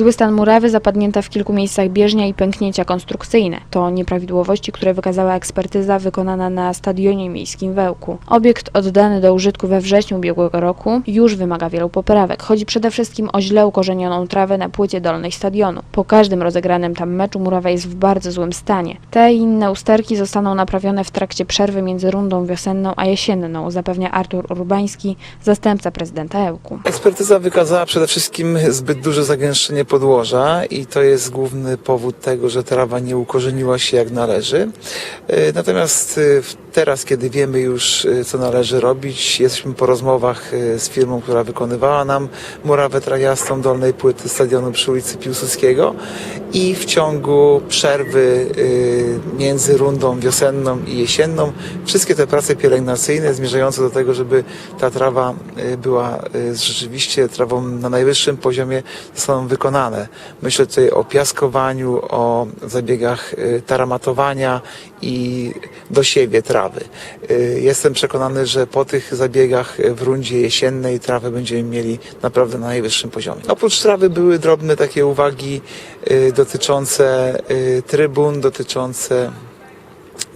Zły stan murawy, zapadnięta w kilku miejscach bieżnia i pęknięcia konstrukcyjne. To nieprawidłowości, które wykazała ekspertyza wykonana na stadionie miejskim w Ełku. Obiekt oddany do użytku we wrześniu ubiegłego roku już wymaga wielu poprawek. Chodzi przede wszystkim o źle ukorzenioną trawę na płycie dolnej stadionu. Po każdym rozegranym tam meczu murawa jest w bardzo złym stanie. Te i inne usterki zostaną naprawione w trakcie przerwy między rundą wiosenną a jesienną, zapewnia Artur Urbański, zastępca prezydenta Ełku. Ekspertyza wykazała przede wszystkim zbyt duże zagęszczenie podłoża i to jest główny powód tego, że trawa nie ukorzeniła się jak należy. E, Natomiast e, w- teraz, kiedy wiemy już, e, co należy robić, jesteśmy po rozmowach e, z firmą, która wykonywała nam murawę trawiastą dolnej płyty stadionu przy ulicy Piłsudskiego i w ciągu przerwy e, między rundą wiosenną i jesienną wszystkie te prace pielęgnacyjne zmierzające do tego, żeby ta trawa była rzeczywiście trawą na najwyższym poziomie zostaną wykonane. Myślę tutaj o piaskowaniu, o zabiegach taramatowania i dosiewie trawy. E, Jestem przekonany, że po tych zabiegach e, w rundzie jesiennej trawę będziemy mieli naprawdę na najwyższym poziomie. Oprócz trawy były drobne takie uwagi e, dotyczące trybun, dotyczące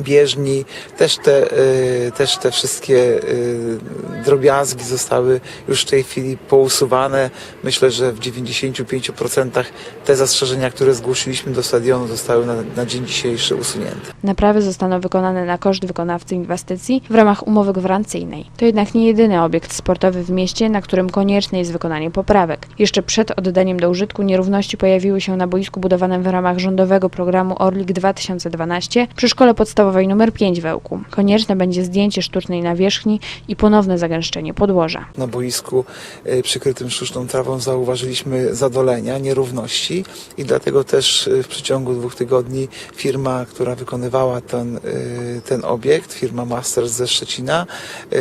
bieżni, też te, y, też te wszystkie y, drobiazgi zostały już w tej chwili pousuwane. Myślę, że w 95% te zastrzeżenia, które zgłosiliśmy do stadionu zostały na, na dzień dzisiejszy usunięte. Naprawy zostaną wykonane na koszt wykonawcy inwestycji w ramach umowy gwarancyjnej. To jednak nie jedyny obiekt sportowy w mieście, na którym konieczne jest wykonanie poprawek. Jeszcze przed oddaniem do użytku nierówności pojawiły się na boisku budowanym w ramach rządowego programu Orlik 2012 przy szkole podstawowej nr 5 w Ełku. Konieczne będzie zdjęcie sztucznej nawierzchni i ponowne zagęszczenie podłoża. Na boisku y, przykrytym sztuczną trawą zauważyliśmy zadolenia, nierówności i dlatego też y, w przeciągu dwóch tygodni firma, która wykonywała ten, y, ten obiekt, firma Masters ze Szczecina,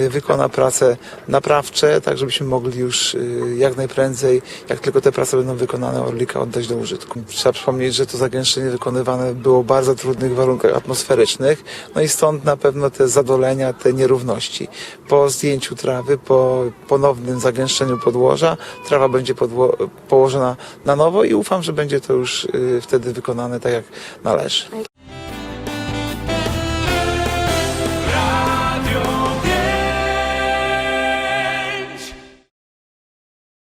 wykona prace naprawcze, tak żebyśmy mogli już jak najprędzej, jak tylko te prace będą wykonane, Orlika oddać do użytku. Trzeba przypomnieć, że to zagęszczenie wykonywane było w bardzo trudnych warunkach atmosferycznych, no i stąd na pewno te zadolenia, te nierówności. Po zdjęciu trawy, po ponownym zagęszczeniu podłoża, trawa będzie podło- położona na nowo i ufam, że będzie to już y, wtedy wykonane tak jak należy.